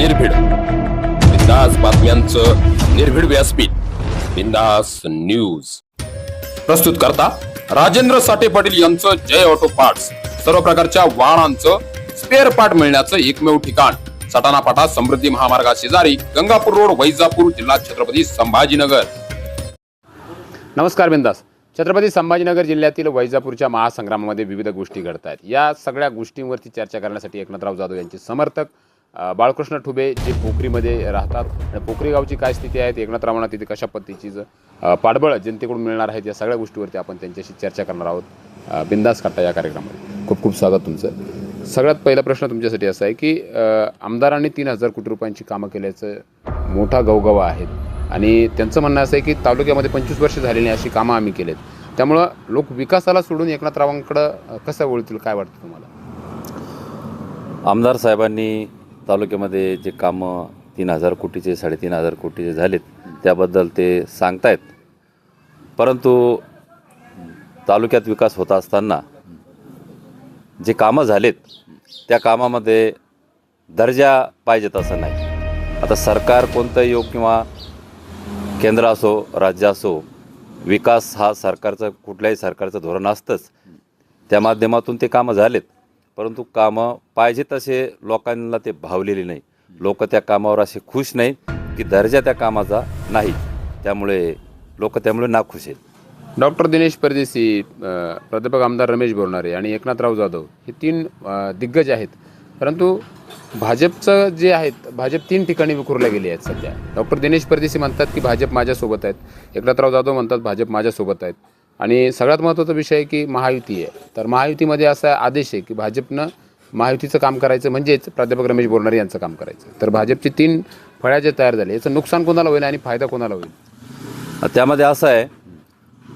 निर्भीड. बिंदास बातम्यांचं निर्भीड व्यासपीठ. बिंदास न्यूज. प्रस्तुत करता राजेंद्र साठे पाटील यांचं जय ऑटो पार्ट्स. सर्व प्रकारच्या वाहनांचं स्पेअर पार्ट मिळण्याचं एकमेव ठिकाण. सटाणा पाटा समृद्धी महामार्गा शेजारी गंगापूर रोड वैजापूर जिल्हा छत्रपती संभाजीनगर. नमस्कार बिंदास. छत्रपती संभाजीनगर जिल्ह्यातील वैजापूरच्या महासंग्रामामध्ये विविध गोष्टी घडत आहेत या सगळ्या गोष्टींवरती चर्चा करण्यासाठी एकनाथराव जाधव यांचे समर्थक बाळकृष्ण ठुबे जे पोखरीमध्ये राहतात आणि पोखरी गावची काय स्थिती आहे ते एकनाथरावांना तिथे कशा पद्धतीची पाठबळ जनतेकडून मिळणार आहेत या सगळ्या गोष्टीवरती आपण त्यांच्याशी चर्चा करणार आहोत. बिंदास काटा या कार्यक्रमामध्ये खूप खूप स्वागत तुमचं. सगळ्यात पहिला प्रश्न तुमच्यासाठी असा आहे की आमदारांनी तीन हजार कोटी रुपयांची कामं केल्याचं मोठा गवगवा आहेत आणि त्यांचं म्हणणं असं आहे की तालुक्यामध्ये पंचवीस वर्ष झालेली अशी कामं आम्ही केलेत. त्यामुळं लोक विकासाला सोडून एकनाथ रावांकडं कसं वळतील काय वाटतं तुम्हाला? आमदार साहेबांनी तालुक्यामध्ये जे कामं तीन हजार कोटीचे साडेतीन हजार कोटीचे झालेत त्याबद्दल ते सांगतायत. परंतु तालुक्यात विकास होत असताना जे कामं झालेत त्या कामामध्ये दर्जा पाहिजेत असं नाही. आता सरकार कोणतंही योग किंवा केंद्र असो राज्य असो विकास हा सरकारचं कुठल्याही सरकारचं धोरण असतंच. त्या माध्यमातून ते कामं झालेत. परंतु कामं पाहिजे तसे लोकांना ते भावलेले नाही. लोक त्या कामावर असे खुश नाही की दर्जा त्या कामाचा नाही. त्यामुळे लोक त्यामुळे नाखुश आहेत. डॉक्टर दिनेश परदेशी प्राध्यापक आमदार रमेश बोरणारे आणि एकनाथराव जाधव हे तीन दिग्गज आहेत. परंतु भाजपचं जे आहेत भाजप तीन ठिकाणी विखुरल्या गेली आहेत सध्या. डॉक्टर दिनेश परदेशी म्हणतात की भाजप माझ्यासोबत आहेत. एकनाथराव जाधव म्हणतात भाजप माझ्यासोबत आहेत. आणि सगळ्यात महत्त्वाचा विषय आहे की महायुती आहे. तर महायुतीमध्ये असा आदेश आहे की भाजपनं महायुतीचं काम करायचं म्हणजेच प्राध्यापक रमेश बोरणारे यांचं काम करायचं. तर भाजपची तीन फळ्या जे तयार झाले याचं नुकसान कोणाला होईल आणि फायदा कोणाला होईल? त्यामध्ये असं आहे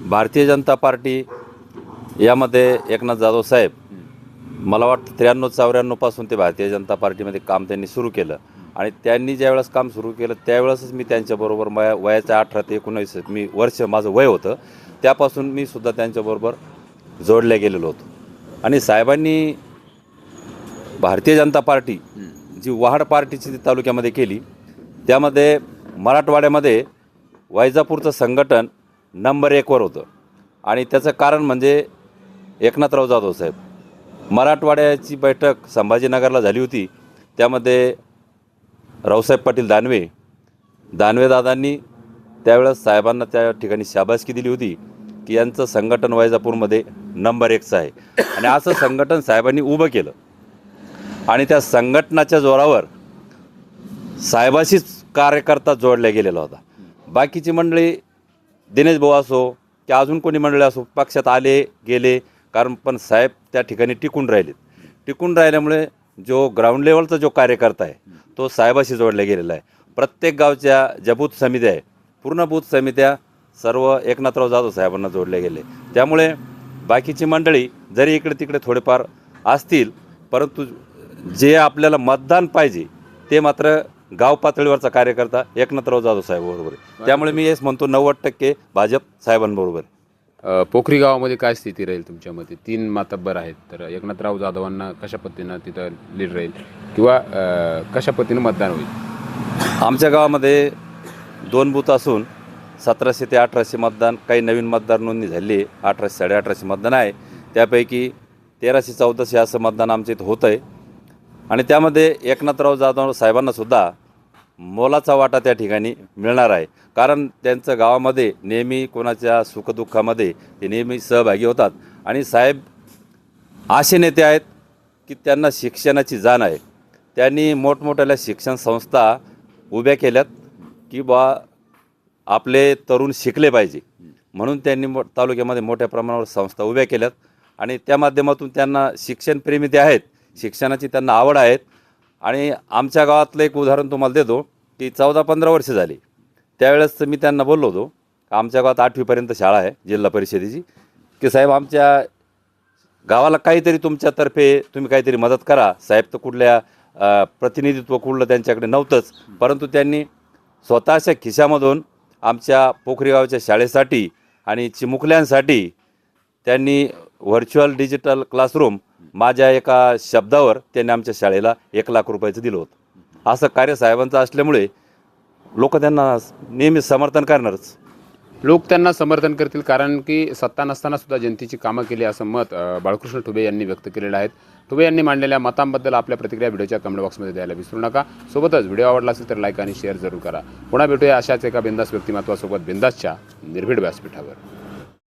भारतीय जनता पार्टी यामध्ये एकनाथ जाधव साहेब मला वाटतं त्र्याण्णव चौऱ्याण्णवपासून ते भारतीय जनता पार्टीमध्ये काम त्यांनी सुरू केलं. आणि त्यांनी ज्यावेळेस काम सुरू केलं त्यावेळेसच मी त्यांच्याबरोबर वया वयाच्या अठरा ते एकोणावीस मी वर्ष माझं वय होतं. त्यापासून मी सुद्धा त्यांच्याबरोबर जोडल्या गेलेलो होतो. आणि साहेबांनी भारतीय जनता पार्टी जी वहाड पार्टीची तालुक्यामध्ये केली त्यामध्ये मराठवाड्यामध्ये वैजापूरचं संघटन नंबर एकवर होतं. आणि त्याचं कारण म्हणजे एकनाथराव जाधव साहेब. मराठवाड्याची बैठक संभाजीनगरला झाली होती. त्यामध्ये रावसाहेब पाटील दानवे. दानवेदादांनी त्यावेळेस साहेबांना त्या ठिकाणी शाबासकी दिली होती की यांचं संघटन वैजापूरमध्ये नंबर एकचं आहे. आणि असं संघटन साहेबांनी उभं केलं. आणि त्या संघटनाच्या जोरावर साहेबाशीच कार्यकर्ता जोडला गेलेला होता. बाकीची मंडळी दिनेश भाऊ असो की अजून कोणी मंडळी असो पक्षात आले गेले कारण पण साहेब त्या ठिकाणी टिकून राहिलेत. टिकून राहिल्यामुळे जो ग्राउंड लेवलचा जो कार्यकर्ता आहे तो साहेबाशी जोडला गेलेला आहे. प्रत्येक गावच्या ज्या बूथ समित्या आहे पूर्ण बूथ समित्या सर्व एकनाथराव जाधव साहेबांना जोडले गेले. त्यामुळे बाकीची मंडळी जरी इकडे तिकडे थोडेफार असतील परंतु जे आपल्याला मतदान पाहिजे ते मात्र गाव पातळीवरचा कार्यकर्ता एकनाथराव जाधव साहेबाबरोबर त्यामुळे मी हेच म्हणतो नव्वद टक्के भाजप साहेबांबरोबर पोखरी गावामध्ये काय स्थिती राहील तुमच्या मते? तीन मातब्बर आहेत तर एकनाथराव जाधवांना कशा पद्धतीनं तिथं लीड राहील? किंवा कशा पद्धतीनं मतदान होईल? आमच्या गावामध्ये दोन बूथ असून सतराशे ते अठराशे मतदान काही नवीन मतदार नोंदणी झाली आहे अठराशे साडे अठराशे मतदान आहे. त्यापैकी तेराशे चौदाशे असं मतदान आमच्या इथं होतं आहे आणि त्यामध्ये एकनाथराव जाधव साहेबांनासुद्धा मोलाचा वाटा त्या ठिकाणी मिळणार आहे. कारण त्यांचं गावामध्ये नेहमी कोणाच्या सुखदुःखामध्ये ते नेहमी सहभागी होतात. आणि साहेब असे नेते आहेत की त्यांना शिक्षणाची जाण आहे. त्यांनी मोठमोठ्या शिक्षण संस्था उभ्या केल्यात की बा आपले तरुण शिकले पाहिजे. म्हणून त्यांनी मो तालुक्यामध्ये मोठ्या प्रमाणावर संस्था उभ्या केल्यात. आणि त्या माध्यमातून त्यांना शिक्षणप्रेमी ते आहेत. शिक्षणाची त्यांना आवड आहेत आणि आमच्या गावातलं एक उदाहरण तुम्हाला देतो की चौदा पंधरा वर्ष झाली. त्यावेळेस मी त्यांना बोललो होतो आमच्या गावात आठवीपर्यंत शाळा आहे जिल्हा परिषदेची. की साहेब आमच्या गावाला काहीतरी तुमच्यातर्फे तुम्ही काहीतरी मदत करा. साहेब तर कुठल्या प्रतिनिधित्व कुठलं त्यांच्याकडे नव्हतंच. परंतु त्यांनी स्वतःच्या खिशामधून आमच्या पोखरीगावच्या शाळेसाठी आणि चिमुकल्यांसाठी त्यांनी व्हर्च्युअल डिजिटल क्लासरूम माझ्या एका शब्दावर त्यांनी आमच्या शाळेला एक लाख रुपयाचं दिलं होतं. असं कार्य साहेबांचं असल्यामुळे लोक त्यांना नेहमी समर्थन करणारच. लोक त्यांना समर्थन करतील कारण की सत्ता नसताना सुद्धा जनतेची कामं केली असं मत बाळकृष्ण ठुबे यांनी व्यक्त केलेलं आहे. ठुबे यांनी मांडलेल्या मतांबद्दल आपल्या प्रतिक्रिया व्हिडिओच्या कमेंट बॉक्समध्ये द्यायला विसरू नका. सोबतच व्हिडिओ आवडला असेल तर लाईक आणि शेअर जरूर करा. पुन्हा भेटूया अशाच एका बिंदास व्यक्तिमत्वासोबत बिंदासच्या निर्भीड व्यासपीठावर.